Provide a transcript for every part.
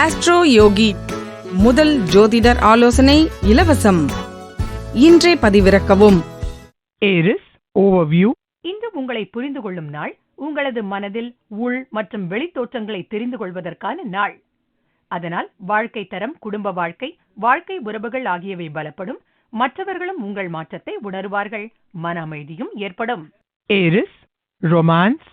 Astro யோகி முதல் ஜோதிடர் ஆலோசனை இலவசம். இன்றே பதிவிறக்கவும். ஏரிஸ் ஓவர்வியூ இன்று உங்களை புரிந்து கொள்ளும் நாள் உங்களது மனதில் உள் மற்றும் வெளித்தோற்றங்களை தெரிந்து கொள்வதற்கான நாள். அதனால் வாழ்க்கை தரம் குடும்ப வாழ்க்கை வாழ்க்கை உறவுகள் ஆகியவை பலப்படும். மற்றவர்களும் உங்கள் மாற்றத்தை உணருவார்கள். மன அமைதியும் ஏற்படும். ஏரிஸ் ரொமான்ஸ்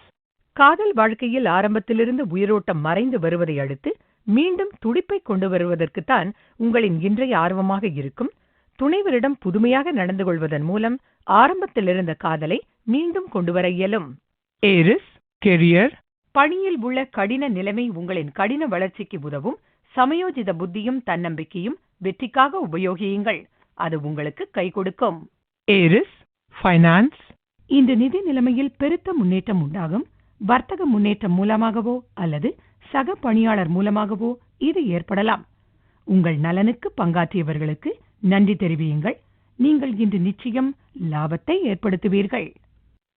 காதல் வாழ்க்கையில் ஆரம்பத்திலிருந்து உயிரோட்டம் மறைந்து வருவதை அடுத்து மீண்டும் துடிப்பை கொண்டு வருவதற்குத்தான் உங்களின் இன்றைய ஆர்வமாக இருக்கும். துணைவரிடம் புதுமையாக நடந்து கொள்வதன் மூலம் ஆரம்பத்தில் இருந்த காதலை மீண்டும் கொண்டு வர இயலும். ஏரிஸ் கெரியர் பணியில் உள்ள கடின நிலைமை உங்களின் கடின வளர்ச்சிக்கு உதவும். சமயோஜித புத்தியும் தன்னம்பிக்கையும் வெற்றிக்காக உபயோகியுங்கள். அது உங்களுக்கு கை கொடுக்கும். ஏரிஸ் ஃபைனான்ஸ் இந்த நிதி நிலைமையில் பெருத்த முன்னேற்றம் உண்டாகும். வர்த்தக முன்னேற்றம் மூலமாகவோ அல்லது சக பணியாளர் மூலமாகவோ இது ஏற்படலாம். உங்கள் நலனுக்கு பங்காற்றியவர்களுக்கு நன்றி தெரிவியுங்கள். நீங்கள் இன்று நிச்சயம் லாபத்தை ஏற்படுத்துவீர்கள்.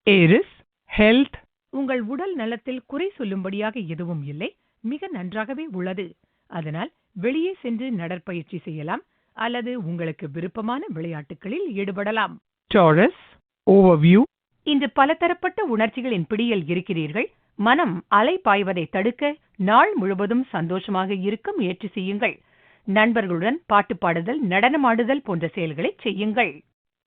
ஏரிஸ் ஹெல்த் உங்கள் உடல் நலத்தில் குறை சொல்லும்படியாக எதுவும் இல்லை. மிக நன்றாகவே உள்ளது. அதனால் வெளியே சென்று நடற்பயிற்சி செய்யலாம். அல்லது உங்களுக்கு விருப்பமான விளையாட்டுகளில் ஈடுபடலாம். டாரஸ் ஓவர்வியூ இன்று பலதரப்பட்ட உணர்ச்சிகளின் பிடியில் இருக்கிறீர்கள். மனம் அலை பாய்வதை தடுக்க நாள் முழுவதும் சந்தோஷமாக இருக்க முயற்சி செய்யுங்கள். நண்பர்களுடன் பாட்டு பாடுதல் நடனமாடுதல் போன்ற செயல்களை செய்யுங்கள்.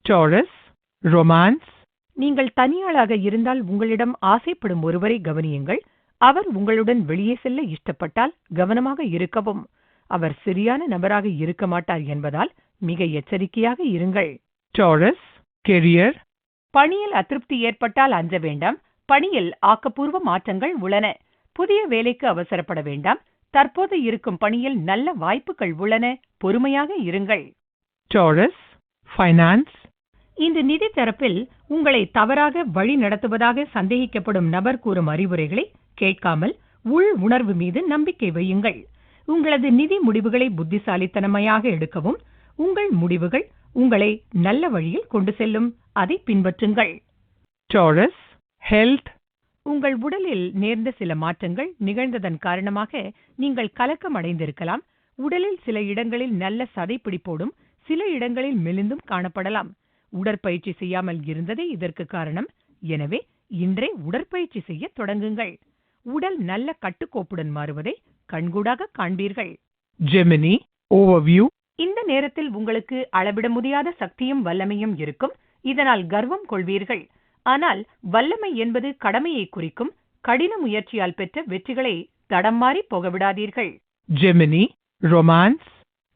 டாரஸ் ரொமான்ஸ் நீங்கள் தனியாளாக இருந்தால் உங்களிடம் ஆசைப்படும் ஒருவரை கவனியுங்கள். அவர் உங்களுடன் வெளியே செல்ல இஷ்டப்பட்டால் கவனமாக இருக்கவும். அவர் சரியான நபராக இருக்க மாட்டார் என்பதால் மிக எச்சரிக்கையாக இருங்கள். டாரஸ் கெரியர் பணியில் அதிருப்தி ஏற்பட்டால் அஞ்ச வேண்டாம். பணியில் ஆக்கப்பூர்வ மாற்றங்கள் உள்ளன. புதிய வேலைக்கு அவசரப்பட வேண்டாம். தற்போது இருக்கும் பணியில் நல்ல வாய்ப்புகள் உள்ளன. பொறுமையாக இருங்கள். டாரஸ் ஃபைனான்ஸ் இந்த நிதி தரப்பில் உங்களை தவறாக வழி நடத்துவதாக சந்தேகிக்கப்படும் நபர் கூறும் அறிவுரைகளை கேட்காமல் உள் உணர்வு மீது நம்பிக்கை வையுங்கள். உங்களது நிதி முடிவுகளை புத்திசாலித்தனமையாக எடுக்கவும் உங்கள் முடிவுகள் உங்களை நல்ல வழியில் கொண்டு செல்லும். அதை பின்பற்றுங்கள். Taurus health. உங்கள் உடலில் நேர்ந்த சில மாற்றங்கள் நிகழ்ந்ததன் காரணமாக நீங்கள் கலக்கம் அடைந்திருக்கலாம். உடலில் சில இடங்களில் நல்ல சதைப்பிடிப்போடும் சில இடங்களில் மெலிந்தும் காணப்படலாம். உடற்பயிற்சி செய்யாமல் இருந்ததே இதற்கு காரணம். எனவே இன்றே உடற்பயிற்சி செய்ய தொடங்குங்கள். உடல் நல்ல கட்டுக்கோப்புடன் மாறுவதை கண்கூடாக காண்பீர்கள். ஜெமினி ஓவர்வியூ இந்த நேரத்தில் உங்களுக்கு அளவிட முடியாத சக்தியும் வல்லமையும் இருக்கும். இதனால் கர்வம் கொள்வீர்கள். ஆனால் வல்லமை என்பது கடமையை குறிக்கும் கடின முயற்சியால் பெற்ற வெற்றிகளை தடம் மாறி போகவிடாதீர்கள். ஜெமினி ரொமான்ஸ்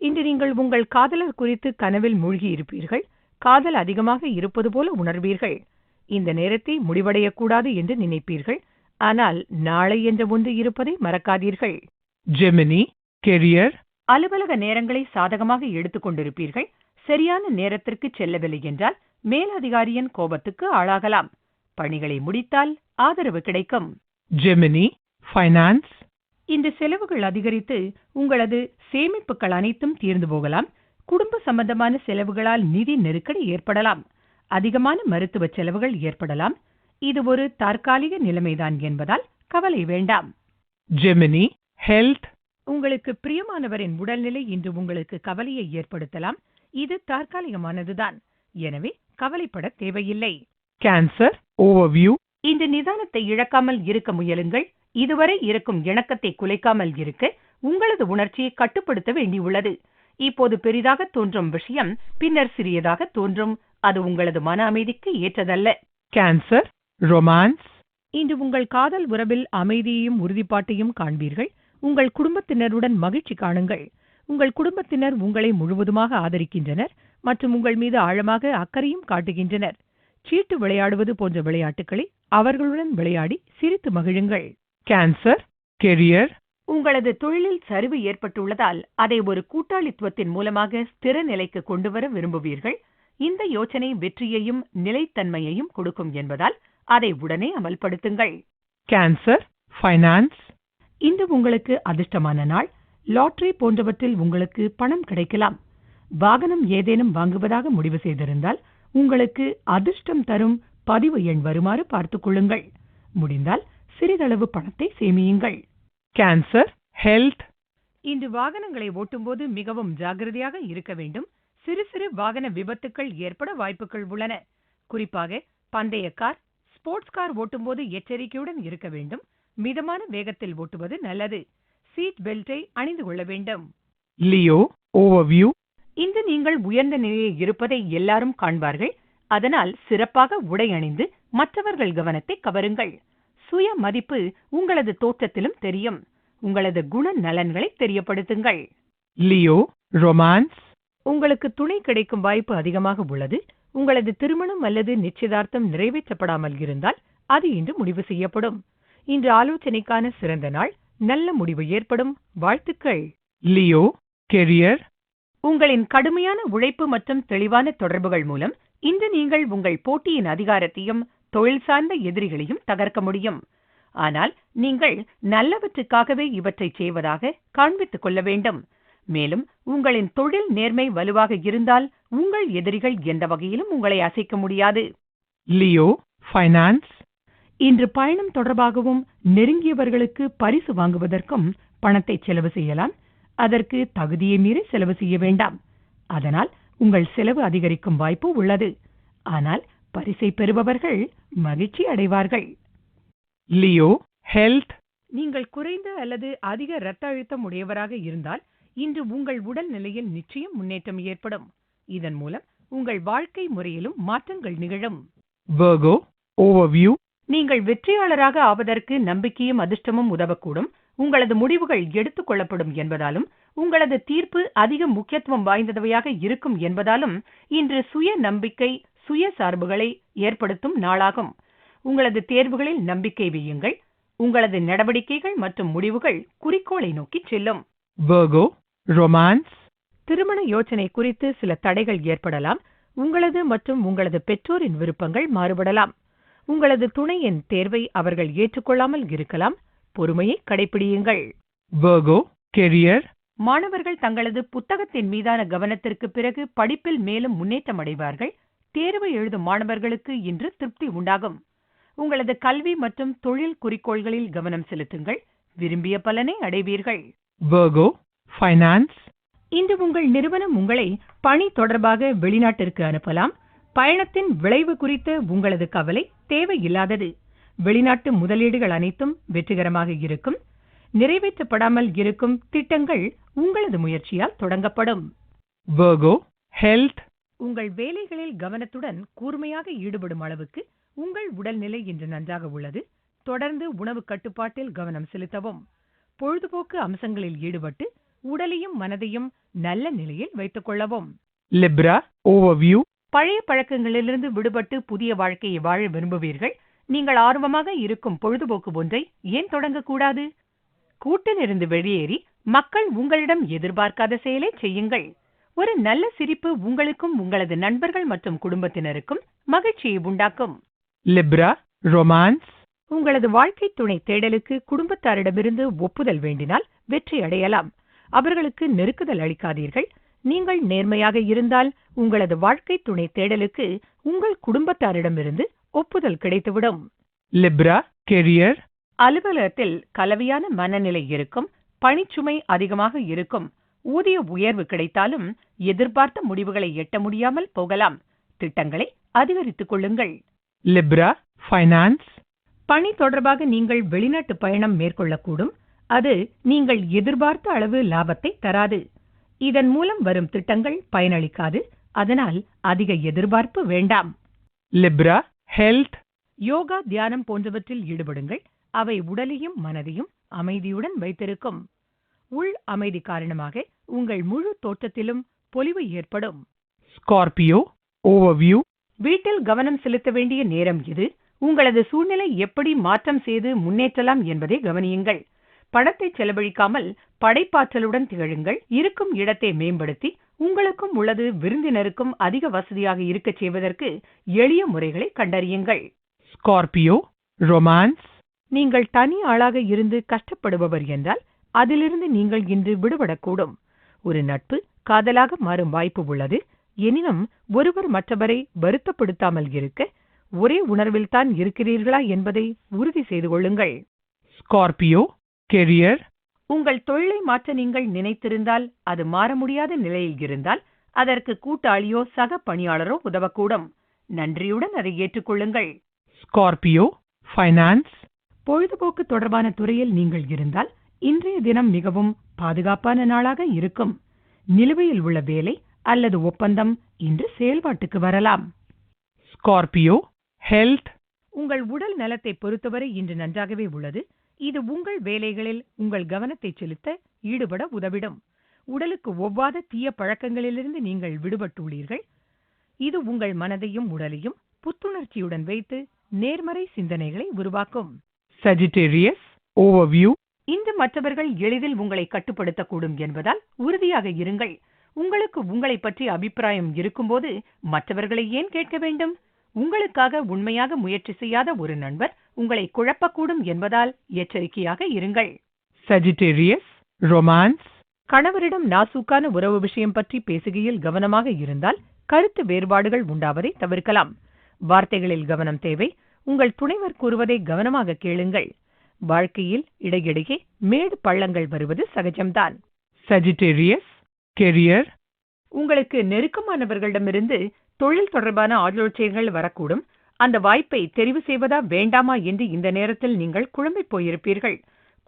இன்று நீங்கள் உங்கள் காதலர் குறித்து கனவில் மூழ்கி இருப்பீர்கள். காதல் அதிகமாக இருப்பது போல உணர்வீர்கள். இந்த நேரத்தை முடிவடையக்கூடாது என்று நினைப்பீர்கள். ஆனால் நாளை என்ற ஒன்று இருப்பதை மறக்காதீர்கள். ஜெமினி கெரியர் அலுவலக நேரங்களை சாதகமாக எடுத்துக் கொண்டிருப்பீர்கள். சரியான நேரத்திற்கு செல்லவில்லை என்றால் மேலதிகாரியின் கோபத்துக்கு ஆளாகலாம். பணிகளை முடித்தால் ஆதரவு கிடைக்கும். ஜெமினி ஃபைனான்ஸ் இந்த செலவுகள் அதிகரித்து உங்களது சேமிப்புகள் அனைத்தும் தீர்ந்து போகலாம். குடும்ப சம்பந்தமான செலவுகளால் நிதி நெருக்கடி ஏற்படலாம். அதிகமான மருத்துவ செலவுகள் ஏற்படலாம். இது ஒரு தற்காலிக நிலைமைதான் என்பதால் கவலை வேண்டாம். ஜெமினி ஹெல்த் உங்களுக்கு பிரியமானவரின் உடல்நிலை இன்று உங்களுக்கு கவலையை ஏற்படுத்தலாம். இது தற்காலிகமானதுதான். எனவே கவலைப்பட தேவையில்லை. கேன்சர் ஓவர்வியூ இந்த நிதானத்தை இழக்காமல் இருக்க முயலுங்கள். இதுவரை இருக்கும் இணக்கத்தை குலைக்காமல் இருக்க உங்களது உணர்ச்சியை கட்டுப்படுத்த வேண்டியுள்ளது. இப்போது பெரிதாக தோன்றும் விஷயம் பின்னர் சிறியதாக தோன்றும். அது உங்களது மன அமைதிக்கு ஏற்றதல்ல. கேன்சர் ரொமான்ஸ் இன்று உங்கள் காதல் உறவில் அமைதியையும் உறுதிப்பாட்டையும் காண்பீர்கள். உங்கள் குடும்பத்தினருடன் மகிழ்ச்சி காணுங்கள். உங்கள் குடும்பத்தினர் உங்களை முழுவதுமாக ஆதரிக்கின்றனர் மற்றும் உங்கள் மீது ஆழமாக அக்கறையும் காட்டுகின்றனர். சீட்டு விளையாடுவது போன்ற விளையாட்டுகளை அவர்களுடன் விளையாடி சிரித்து மகிழுங்கள். கேன்சர் கெரியர் உங்களது தொழிலில் சரிவு ஏற்பட்டுள்ளதால் அதை ஒரு கூட்டாளித்துவத்தின் மூலமாக ஸ்திர நிலைக்கு கொண்டு வர விரும்புவீர்கள். இந்த யோசனை வெற்றியையும் நிலைத்தன்மையையும் கொடுக்கும் என்பதால் அதை உடனே அமல்படுத்துங்கள். கேன்சர் ஃபைனான்ஸ் இன்று உங்களுக்கு அதிர்ஷ்டமான நாள். லாட்டரி போன்றவற்றில் உங்களுக்கு பணம் கிடைக்கலாம். வாகனம் ஏதேனும் வாங்குவதாக முடிவு செய்திருந்தால் உங்களுக்கு அதிர்ஷ்டம் தரும் பதிவு எண் வருமாறு பார்த்துக் கொள்ளுங்கள். முடிந்தால் சிறிதளவு பணத்தை சேமியுங்கள். கேன்சர் ஹெல்த் இன்று வாகனங்களை ஓட்டும்போது மிகவும் ஜாகிரதையாக இருக்க வேண்டும். சிறு சிறு வாகன விபத்துக்கள் ஏற்பட வாய்ப்புகள் உள்ளன. குறிப்பாக பந்தய கார் ஸ்போர்ட்ஸ் கார் ஓட்டும்போது எச்சரிக்கையுடன் இருக்க வேண்டும். மிதமான வேகத்தில் ஓட்டுவது நல்லது. சீட் பெல்ட்டை அணிந்து கொள்ள வேண்டும். Leo, overview, இன்று நீங்கள் உயர்ந்த நிலையில் இருப்பதை எல்லாரும் காண்பார்கள். அதனால் சிறப்பாக உடை அணிந்து மற்றவர்கள் கவனத்தை கவருங்கள். சுய மதிப்பு உங்களது தோற்றத்திலும் தெரியும். உங்களது குண நலன்களை தெரியப்படுத்துங்கள். Leo, romance, உங்களுக்கு துணை கிடைக்கும் வாய்ப்பு அதிகமாக உள்ளது. உங்களது திருமணம் அல்லது நிச்சயதார்த்தம் நிறைவேற்றப்படாமல் இருந்தால் அது இன்று முடிவு செய்யப்படும். இன்று ஆலோசனைக்கான சிறந்த நாள். நல்ல முடிவு ஏற்படும். வாழ்த்துக்கள். Leo, career, உங்களின் கடுமையான உழைப்பு மற்றும் தெளிவான தொடர்புகள் மூலம் இன்று நீங்கள் உங்கள் போட்டியின் அதிகாரத்தையும் தொழில் சார்ந்த எதிரிகளையும் தகர்க்க முடியும். ஆனால் நீங்கள் நல்லவற்றுக்காகவே இவற்றை செய்வதாக காண்பித்துக் கொள்ள வேண்டும். மேலும் உங்களின் தொழில் நேர்மை வலுவாக இருந்தால் உங்கள் எதிரிகள் எந்த வகையிலும் உங்களை அசைக்க முடியாது. Leo, finance, இன்று பயணம் தொடர்பாகவும் நெருங்கியவர்களுக்கு பரிசு வாங்குவதற்கும் பணத்தை செலவு செய்யலாம். அதற்கு தகுதியை மீறி செலவு செய்ய வேண்டாம். அதனால் உங்கள் செலவு அதிகரிக்கும் வாய்ப்பு உள்ளது. ஆனால் பரிசை பெறுபவர்கள் மகிழ்ச்சி அடைவார்கள். Leo, health, நீங்கள் குறைந்த அல்லது அதிக இரத்த அழுத்தம் உடையவராக இருந்தால் இன்று உங்கள் உடல் நிலையில் நிச்சயம் முன்னேற்றம் ஏற்படும். இதன் மூலம் உங்கள் வாழ்க்கை முறையிலும் மாற்றங்கள் நிகழும். Virgo, overview, நீங்கள் வெற்றியாளராக ஆவதற்கு நம்பிக்கையும் அதிர்ஷ்டமும் உதவக்கூடும். உங்களது முடிவுகள் எடுத்துக் கொள்ளப்படும் என்பதாலும் உங்களது தீர்ப்பு அதிக முக்கியத்துவம் வாய்ந்தவையாக இருக்கும் என்பதாலும் இன்று சுய நம்பிக்கை சுய சார்புகளை ஏற்படுத்தும் நாளாகும். உங்களது தேர்வுகளில் நம்பிக்கை வையுங்கள். உங்களது நடவடிக்கைகள் மற்றும் முடிவுகள் குறிக்கோளை நோக்கிச் செல்லும். Romance, திருமண யோசனை குறித்து சில தடைகள் ஏற்படலாம். உங்களது மற்றும் உங்களது பெற்றோரின் விருப்பங்கள் மாறுபடலாம். உங்களது துணையின் தேர்வை அவர்கள் ஏற்றுக்கொள்ளாமல் இருக்கலாம். பொறுமையை கடைபிடியுங்கள் Virgo, career, மாணவர்கள் தங்களது புத்தகத்தின் மீதான கவனத்திற்கு பிறகு படிப்பில் மேலும் முன்னேற்றம் அடைவார்கள். தேர்வு எழுதும் மாணவர்களுக்கு இன்று திருப்தி உண்டாகும். உங்களது கல்வி மற்றும் தொழில் குறிக்கோள்களில் கவனம் செலுத்துங்கள். விரும்பிய பலனை அடைவீர்கள். Virgo, finance, இன்று உங்கள் நிறுவனம் உங்களை பணி தொடர்பாக வெளிநாட்டிற்கு அனுப்பலாம். பயணத்தின் விளைவு குறித்த உங்களது கவலை தேவையில்லாதது. வெளிநாட்டு முதலீடுகள் அனைத்தும் வெற்றிகரமாக இருக்கும். நிறைவேற்றப்படாமல் இருக்கும் திட்டங்கள் உங்களது முயற்சியால் தொடங்கப்படும். Health, உங்கள் வேலைகளில் கவனத்துடன் கூர்மையாக ஈடுபடும் அளவுக்கு உங்கள் உடல்நிலை இன்று நன்றாக உள்ளது. தொடர்ந்து உணவு கட்டுப்பாட்டில் கவனம் செலுத்தவும். பொழுதுபோக்கு அம்சங்களில் ஈடுபட்டு உடலையும் மனதையும் நல்ல நிலையில் வைத்துக் கொள்ளவும். Libra, overview, பழைய பழக்கங்களிலிருந்து விடுபட்டு புதிய வாழ்க்கையை வாழ விரும்புவீர்கள். நீங்கள் ஆர்வமாக இருக்கும் பொழுதுபோக்கு ஒன்றை ஏன் தொடங்கக்கூடாது? கூட்டிலிருந்து வெளியேறி மக்கள் உங்களிடம் எதிர்பார்க்காத செயலை செய்யுங்கள். ஒரு நல்ல சிரிப்பு உங்களுக்கும் உங்களது நண்பர்கள் மற்றும் குடும்பத்தினருக்கும் மகிழ்ச்சியை உண்டாக்கும். Libra, romance, உங்களது வாழ்க்கை துணை தேடலுக்கு குடும்பத்தாரிடமிருந்து ஒப்புதல் வேண்டினால் வெற்றி அடையலாம். அவர்களுக்கு நெருக்குதல் அளிக்காதீர்கள். நீங்கள் நேர்மையாக இருந்தால் உங்களது வாழ்க்கை துணை தேடலுக்கு உங்கள் குடும்பத்தாரிடமிருந்து ஒப்புதல் கிடைத்துவிடும். Libra, career, அலுவலகத்தில் கலவையான மனநிலை இருக்கும் பணிச்சுமை அதிகமாக இருக்கும் ஊதிய உயர்வு கிடைத்தாலும் எதிர்பார்த்த முடிவுகளை எட்ட முடியாமல் போகலாம். திட்டங்களை அதிகரித்துக் கொள்ளுங்கள். Libra, finance, பணி தொடர்பாக நீங்கள் வெளிநாட்டு பயணம் மேற்கொள்ளக்கூடும் அது நீங்கள் எதிர்பார்த்த அளவு லாபத்தை தராது. இதன் மூலம் வரும் திட்டங்கள் பயனளிக்காது. அதனால் அதிக எதிர்பார்ப்பு வேண்டாம். Libra, health, யோகா தியானம் போன்றவற்றில் ஈடுபடுங்கள். அவை உடலையும் மனதையும் அமைதியுடன் வைத்திருக்கும். உள் அமைதி காரணமாக உங்கள் முழு தோற்றத்திலும் பொலிவு ஏற்படும். Scorpio, overview, வீட்டில் கவனம் செலுத்த வேண்டிய நேரம் இது. உங்களது சூழ்நிலை எப்படி மாற்றம் செய்து முன்னேற்றலாம் என்பதை கவனியுங்கள். பணத்தை செலவழிக்காமல் படைப்பாற்றலுடன் திகழுங்கள். இருக்கும் இடத்தை மேம்படுத்தி உங்களுக்கும் உள்ளது விருந்தினருக்கும் அதிக வசதியாக இருக்கச் செய்வதற்கு எளிய முறைகளை கண்டறியுங்கள். Scorpio, romance, நீங்கள் தனி ஆளாக இருந்து கஷ்டப்படுபவர் என்றால் அதிலிருந்து நீங்கள் இன்று விடுபடக்கூடும். ஒரு நட்பு காதலாக மாறும் வாய்ப்பு உள்ளது. எனினும் ஒருவர் மற்றவரை வருத்தப்படுத்தாமல் இருக்க ஒரே உணர்வில்தான் இருக்கிறீர்களா என்பதை உறுதி செய்து கொள்ளுங்கள். Scorpio, career, உங்கள் தொழிலை மாற்ற நீங்கள் நினைத்திருந்தால் அது மாற முடியாத நிலையில் இருந்தால் அதற்கு கூட்டாளியோ சக பணியாளரோ உதவக்கூடும். நன்றியுடன் அதை ஏற்றுக்கொள்ளுங்கள். Scorpio, finance, பொழுதுபோக்கு தொடர்பான துறையில் நீங்கள் இருந்தால் இன்றைய தினம் மிகவும் பாதுகாப்பான நாளாக இருக்கும். நிலுவையில் உள்ள வேலை அல்லது ஒப்பந்தம் இன்று செயல்பாட்டுக்கு வரலாம். Scorpio, health, உங்கள் உடல் நலத்தை பொறுத்தவரை இன்று நன்றாகவே உள்ளது. இது உங்கள் வேலைகளில் உங்கள் கவனத்தை செலுத்த ஈடுபட உதவிடும். உடலுக்கு ஒவ்வாத தீய பழக்கங்களிலிருந்து நீங்கள் விடுபட்டுள்ளீர்கள். இது உங்கள் மனதையும் உடலையும் புத்துணர்ச்சியுடன் வைத்து நேர்மறை சிந்தனைகளை உருவாக்கும். Sagittarius, overview, இன்று மற்றவர்கள் எளிதில் உங்களை கட்டுப்படுத்தக்கூடும் என்பதால் உறுதியாக இருங்கள். உங்களுக்கு உங்களை பற்றி அபிப்பிராயம் இருக்கும்போது மற்றவர்களை ஏன் கேட்க வேண்டும்? உங்களுக்காக உண்மையாக முயற்சி செய்யாத ஒரு நண்பர் உங்களை குழப்பக்கூடும் என்பதால் எச்சரிக்கையாக இருங்கள். Sagittarius, romance, கணவரிடம் நாசூக்கான உறவு விஷயம் பற்றி பேசுகையில் கவனமாக இருந்தால் கருத்து வேறுபாடுகள் உண்டாவதை தவிர்க்கலாம். வார்த்தைகளில் கவனம் தேவை உங்கள் துணைவர் கூறுவதை கவனமாக கேளுங்கள். வாழ்க்கையில் இடையிடையே மேடு பள்ளங்கள் வருவது சகஜம்தான். Sagittarius, career, உங்களுக்கு நெருக்கமானவர்களிடமிருந்து தொழில் தொடர்பான ஆலோசனைகள் வரக்கூடும். அந்த வாய்ப்பை தெரிவு செய்வதா வேண்டாமா என்று இந்த நேரத்தில் நீங்கள் குழம்பிப் போயிருப்பீர்கள்.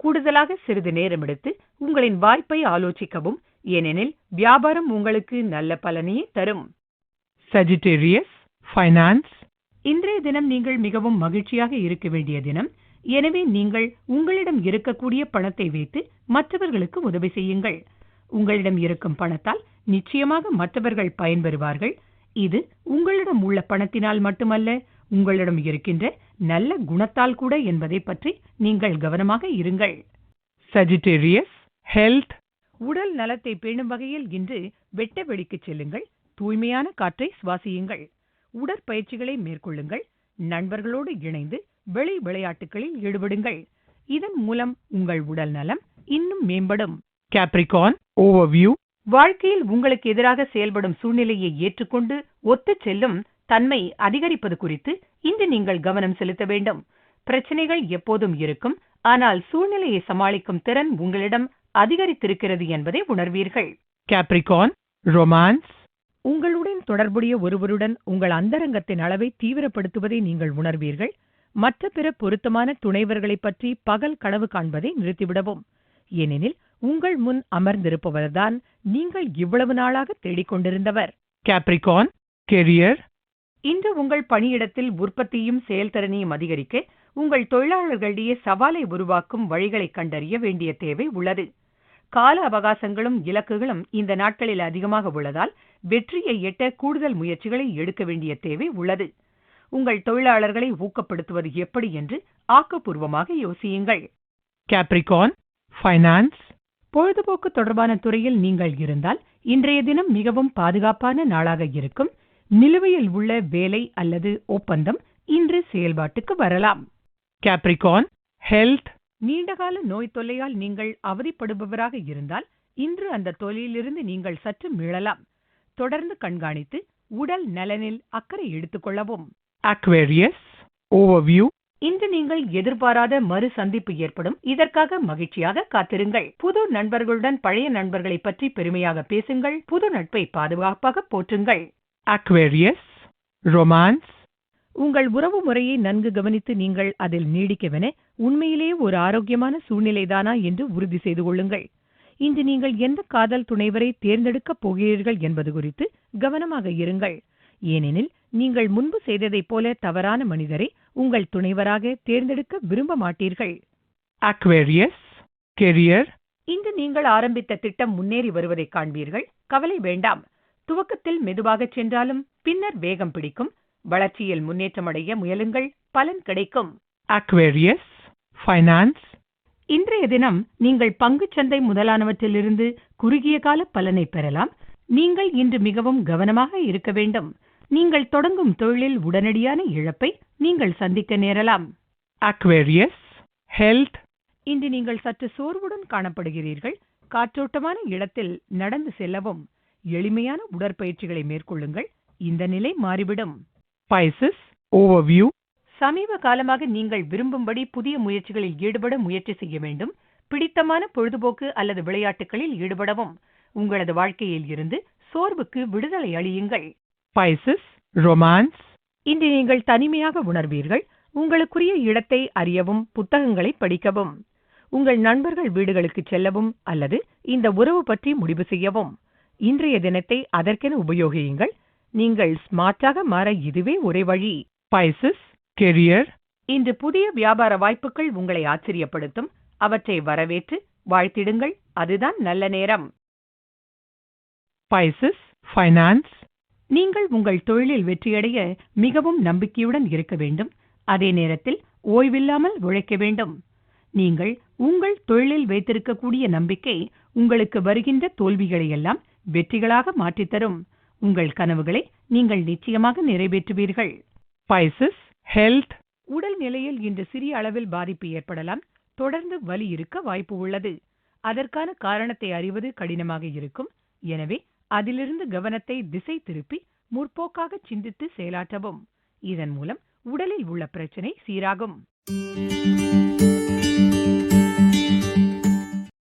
கூடுதலாக சிறிது நேரம் எடுத்து உங்களின் வாய்ப்பை ஆலோசிக்கவும். ஏனெனில் வியாபாரம் உங்களுக்கு நல்ல பலனையே தரும். Sagittarius, finance, இன்றைய தினம் நீங்கள் மிகவும் மகிழ்ச்சியாக இருக்க வேண்டிய தினம். எனவே நீங்கள் உங்களிடம் இருக்கக்கூடிய பணத்தை வைத்து மற்றவர்களுக்கு உதவி செய்யுங்கள். உங்களிடம் இருக்கும் பணத்தால் நிச்சயமாக மற்றவர்கள் பயன்பெறுவார்கள். இது உங்களிடம் உள்ள பணத்தினால் மட்டுமல்ல உங்களிடம் இருக்கின்ற நல்ல குணத்தால் கூட என்பதை பற்றி நீங்கள் கவனமாக இருங்கள். Sagittarius, health, உடல் நலத்தை பேணும் வகையில் இன்று வெட்ட வெளிக்கு செல்லுங்கள். தூய்மையான காற்றை சுவாசியுங்கள். உடற்பயிற்சிகளை மேற்கொள்ளுங்கள். நண்பர்களோடு இணைந்து வெளி விளையாட்டுகளில் ஈடுபடுங்கள். இதன் மூலம் உங்கள் உடல் நலம் இன்னும் மேம்படும். Capricorn, overview, வாழ்க்கையில் உங்களுக்கு எதிராக செயல்படும் சூழ்நிலையை ஏற்றுக்கொண்டு ஒத்துச் செல்லும் தன்மை அதிகரிப்பது குறித்து இன்று நீங்கள் கவனம் செலுத்த வேண்டும். பிரச்சனைகள் எப்போதும் இருக்கும் ஆனால் சூழ்நிலையை சமாளிக்கும் திறன் உங்களிடம் அதிகரித்திருக்கிறது என்பதை உணர்வீர்கள். Capricorn, romance, உங்களுடன் தொடர்புடைய ஒருவருடன் உங்கள் அந்தரங்கத்தின் அளவை தீவிரப்படுத்துவதை நீங்கள் உணர்வீர்கள். மற்ற பிற பொருத்தமான துணைவர்களைப் பற்றி பகல் கனவு காண்பதை நிறுத்திவிடவும். ஏனெனில் உங்கள் முன் அமர்ந்திருப்பவர்தான் நீங்கள் இவ்வளவு நாளாக தேடிக் கொண்டிருந்தவர் Capricorn, career, இன்று உங்கள் பணியிடத்தில் உற்பத்தியும் செயல்திறனையும் அதிகரிக்க உங்கள் தொழிலாளர்களிடையே சவாலை உருவாக்கும் வழிகளை கண்டறிய வேண்டிய தேவை உள்ளது. கால அவகாசங்களும் இலக்குகளும் இந்த நாட்களில் அதிகமாக உள்ளதால் வெற்றியை எட்ட கூடுதல் முயற்சிகளை எடுக்க வேண்டிய தேவை உள்ளது. உங்கள் தொழிலாளர்களை ஊக்கப்படுத்துவது எப்படி என்று ஆக்கப்பூர்வமாக யோசியுங்கள். Capricorn, finance, பொழுதுபோக்கு தொடர்பான துறையில் நீங்கள் இருந்தால் இன்றைய தினம் மிகவும் பாதுகாப்பான நாளாக இருக்கும். நிலுவையில் உள்ள வேலை அல்லது ஒப்பந்தம் இன்று செயல்பாட்டுக்கு வரலாம். Capricorn, health, நீண்டகால நோய் தொல்லையால் நீங்கள் அவதிப்படுபவராக இருந்தால் இன்று அந்த தொல்லையிலிருந்து நீங்கள் சற்று மீளலாம். தொடர்ந்து கண்காணித்து உடல் நலனில் அக்கறை எடுத்துக்கொள்ளவும் Aquarius, overview, இன்று நீங்கள் எதிர்பாராத மறு சந்திப்பு ஏற்படும். இதற்காக மகிழ்ச்சியாக காத்திருங்கள். புது நண்பர்களுடன் பழைய நண்பர்களை பற்றி பெருமையாக பேசுங்கள். புது நட்பை பாதுகாப்பாக போற்றுங்கள். Aquarius, romance, உங்கள் உறவு முறையை நன்கு கவனித்து நீங்கள் அதில் நீடிக்கவென உண்மையிலேயே ஒரு ஆரோக்கியமான சூழ்நிலைதானா என்று உறுதி செய்து கொள்ளுங்கள். இன்று நீங்கள் எந்த காதல் துணைவரை தேர்ந்தெடுக்கப் போகிறீர்கள் என்பது குறித்து கவனமாக இருங்கள். ஏனெனில் நீங்கள் முன்பு செய்ததைப் போல தவறான மனிதரை உங்கள் துணைவராக தேர்ந்தெடுக்க விரும்ப மாட்டீர்கள். Aquarius, career, இன்று நீங்கள் ஆரம்பித்த திட்டம் முன்னேறி வருவதை காண்பீர்கள். கவலை வேண்டாம். துவக்கத்தில் மெதுவாகச் சென்றாலும் பின்னர் வேகம் பிடிக்கும். வளர்ச்சியில் முன்னேற்றமடைய முயலுங்கள். பலன் கிடைக்கும். Aquarius, finance, இன்றைய தினம் நீங்கள் பங்குச் சந்தை முதலானவற்றிலிருந்து குறுகிய கால பலனை பெறலாம். நீங்கள் இன்று மிகவும் கவனமாக இருக்க வேண்டும். நீங்கள் தொடங்கும் தொழிலில் உடனடியான இழப்பை நீங்கள் சந்திக்க நேரலாம். Aquarius, health, இன்று நீங்கள் சற்று சோர்வுடன் காணப்படுகிறீர்கள். காற்றோட்டமான இடத்தில் நடந்து செல்லவும். எளிமையான உடற்பயிற்சிகளை மேற்கொள்ளுங்கள். இந்த நிலை மாறிவிடும். Pisces, overview, சமீப காலமாக நீங்கள் விரும்பும்படி புதிய முயற்சிகளில் ஈடுபட முயற்சி செய்ய வேண்டும். பிடித்தமான பொழுதுபோக்கு அல்லது விளையாட்டுகளில் ஈடுபடவும். உங்களது வாழ்க்கையில் இருந்து சோர்வுக்கு விடுதலை அளியுங்கள். Pisces, romance, இன்று நீங்கள் தனிமையாக உணர்வீர்கள். உங்களுக்குரிய இடத்தை அறியவும் புத்தகங்களை படிக்கவும். உங்கள் நண்பர்கள் வீடுகளுக்கு செல்லவும் அல்லது இந்த உறவு பற்றி முடிவு செய்யவும். இன்றைய தினத்தை அதற்கென உபயோகியுங்கள். நீங்கள் ஸ்மார்ட்டாக மாற இதுவே ஒரே வழி. Pisces, career, இன்று புதிய வியாபார வாய்ப்புகள் உங்களை ஆச்சரியப்படுத்தும். அவற்றை வரவேற்று வாழ்த்திடுங்கள். அதுதான் நல்ல நேரம். Pisces, finance, நீங்கள் உங்கள் தொழிலில் வெற்றியடைய மிகவும் நம்பிக்கையுடன் இருக்க வேண்டும். அதே நேரத்தில் ஓய்வில்லாமல் உழைக்க வேண்டும். நீங்கள் உங்கள் தொழிலில் வைத்திருக்கக்கூடிய நம்பிக்கை உங்களுக்கு வருகின்ற தோல்விகளை எல்லாம் வெற்றிகளாக மாற்றித் தரும் உங்கள் கனவுகளை நீங்கள் நிச்சயமாக நிறைவேற்றுவீர்கள். Pisces, health, உடல் நிலையில் இன்று சிறிய அளவில் பாதிப்பு ஏற்படலாம். தொடர்ந்து வலி இருக்க வாய்ப்பு உள்ளது. அதற்கான காரணத்தை அறிவது கடினமாக இருக்கும். எனவே அதிலிருந்து கவனத்தை திசை திருப்பி முற்போக்காக சிந்தித்து செயலாற்றவும். இதன் மூலம் உடலில் உள்ள பிரச்சனை சீராகும்.